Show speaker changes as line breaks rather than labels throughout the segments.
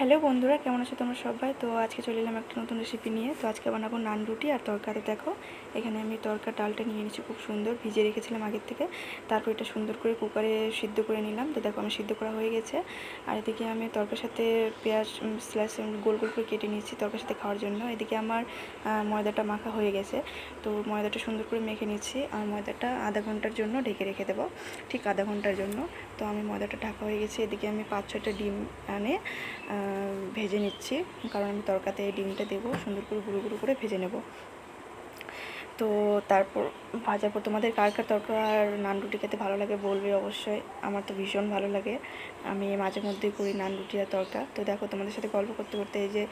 Hello বন্ধুরা, কেমন আছো তোমরা সবাই? তো আজকে চলে এলাম একটা নতুন রেসিপি নিয়ে। তো আজকে বানাবো নান রুটি আর তরকারি। দেখো, এখানে আমি তরকার ডালটা নিয়ে নিচ্ছি খুব সুন্দর। ভিজে রেখেছিলাম আগের থেকে। তারপর এটা সুন্দর করে কুকারে সিদ্ধ করে নিলাম। তো দেখো, আমার সিদ্ধ করা হয়ে গেছে। আর এদিকে আমি তরকার সাথে পেঁয়াজ স্ল্যাশ গোল গোল করে কেটে নিয়েছি তরকার সাথে খাওয়ার জন্য। এদিকে আমার ময়দাটা মাখা হয়ে গেছে। তো ময়দাটা সুন্দর করে মেখে নিচ্ছি। আর ময়দাটা আধা ঘণ্টার জন্য ঢেকে রেখে দেবো। ঠিক আধা ঘণ্টার জন্য। তো আমি ময়দাটা ঢাকা হয়ে গেছে। এদিকে আমি পাঁচ ছয়টা ডিম আনে ভেজে নিচ্ছি, কারণ আমি তরকাতে ডিমটা দেবো, সুন্দর করে গুঁড়ো গুঁড়ো করে ভেজে নেব। তো তারপর ভাজার পর তোমাদের কার কার তরকা আর নান রুটি খেতে ভালো লাগে বলবে অবশ্যই, আমার তো ভীষণ ভালো লাগে। আমি মাঝে মধ্যেই করি নান রুটি আর তরকা। তো দেখো তোমাদের সাথে গল্প করতে করতে এই যে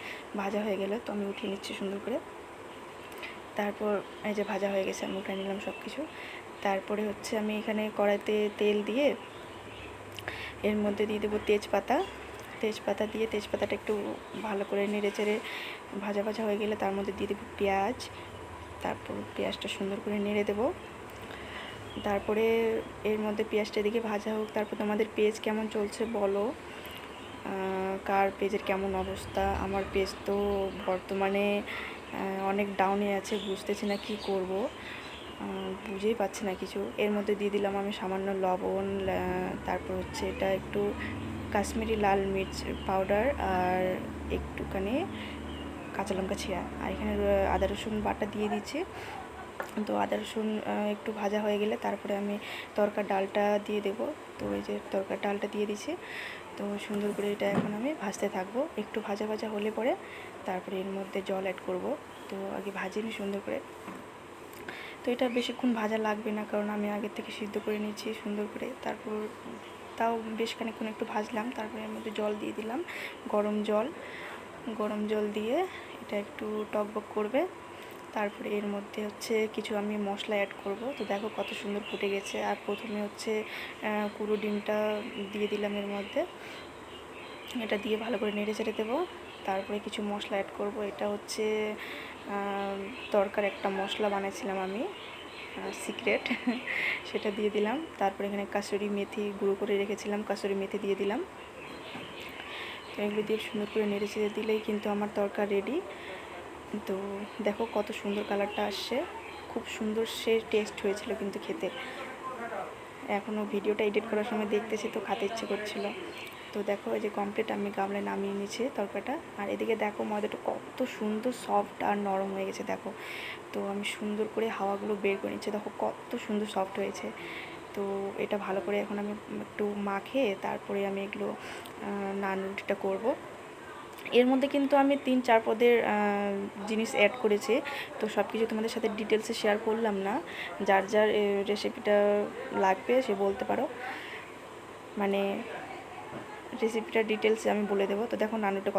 ভাজা হয়ে গেলো, তো আমি উঠিয়ে নিচ্ছি সুন্দর করে। তারপর এই যে ভাজা হয়ে গেছে, আমি উঠে নিলাম সব কিছু তারপরে হচ্ছে আমি এখানে কড়াইতে তেল দিয়ে এর মধ্যে দিয়ে দেবো তেজপাতা। তেজপাতা দিয়ে তেজপাতাটা একটু ভালো করে নেড়ে চেড়ে ভাজা ভাজা হয়ে গেলে তার মধ্যে দিয়ে দেবো পেঁয়াজ। তারপর পেঁয়াজটা সুন্দর করে নেড়ে দেবো। তারপরে এর মধ্যে পেঁয়াজটা এদিকে ভাজা হোক, তারপর তোমাদের পেজ কেমন চলছে বলো। কার পেজের কেমন অবস্থা? আমার পেজ তো বর্তমানে অনেক ডাউনে আছে, বুঝতেছি না কি করব। বুঝেই পাচ্ছি না কিছু। এর মধ্যে দিয়ে দিলাম আমি সামান্য লবণ তারপর হচ্ছে এটা একটু কাশ্মীরি লাল মির্চ পাউডার আর একটুখানি কাঁচা লঙ্কা ছিঁড়া। আর এখানে আদা রসুন বাটা দিয়ে দিচ্ছি তো আদা রসুন একটু ভাজা হয়ে গেলে তারপরে আমি তরকার ডালটা দিয়ে দেব। তো এই যে তরকার ডালটা দিয়ে দিছি তো সুন্দর করে এটা এখন আমি ভাজতে থাকব। একটু ভাজা ভাজা হলে পরে তারপরে এর মধ্যে জল অ্যাড করব। তো আগে ভাজি নি সুন্দর করে। তো এটা বেশিক্ষণ ভাজা লাগবে না কারণ আমি আগের থেকে সিদ্ধ করে নিয়েছি সুন্দর করে। তারপর তাও বেশ খানিকক্ষণ একটু ভাজলাম, তারপরে এর মধ্যে জল দিয়ে দিলাম, গরম জল। গরম জল দিয়ে এটা একটু টকবক করবে। তারপরে এর মধ্যে হচ্ছে কিছু আমি মশলা অ্যাড করব। তো দেখো কত সুন্দর ফুটে গেছে। আর প্রথমে হচ্ছে কুড়ো ডিমটা দিয়ে দিলাম এর মধ্যে। এটা দিয়ে ভালো করে নেড়ে চেড়ে দেবো। তারপরে কিছু মশলা অ্যাড করব। এটা হচ্ছে তরকার একটা মশলা বানিয়েছিলাম আমি। সিক্রেট সেটা দিয়ে দিলাম। তারপরে এখানে কাসুরি মেথি গুঁড়ো করে রেখেছিলাম, কাসুরি মেথি দিয়ে দিলাম। এগুলো দিয়ে সুন্দর করে নেড়ে চেড়ে দিলেই কিন্তু আমার তরকার রেডি তো দেখো কত সুন্দর কালারটা আসছে। খুব সুন্দর সে টেস্ট হয়েছিল কিন্তু খেতে। এখনও ভিডিওটা এডিট করার সময় দেখতেছি তো খাতে ইচ্ছে করছিল। তো দেখো এই যে কমপ্লিট আমি গামলায় নামিয়ে নিয়েছি তরকাটা। আর এদিকে দেখো ময়দাটা কত সুন্দর সফট আর নরম হয়ে গেছে, দেখো। তো আমি সুন্দর করে হাওয়াগুলো বের করে নিচ্ছি, দেখো কত সুন্দর সফট হয়েছে। তো এটা ভালো করে এখন আমি একটু মাখে তারপরে আমি এগুলো নান রুটিটা করব। এর মধ্যে কিন্তু আমি তিন চার পদের জিনিস অ্যাড করেছি। তো সব কিছু তোমাদের সাথে ডিটেলসে শেয়ার করলাম না। যার যার রেসিপিটা লাগবে সে বলতে পারো। মানে রেসিপিটা ডিটেলসে আমি বলে দেবো। তো দেখো নানুটা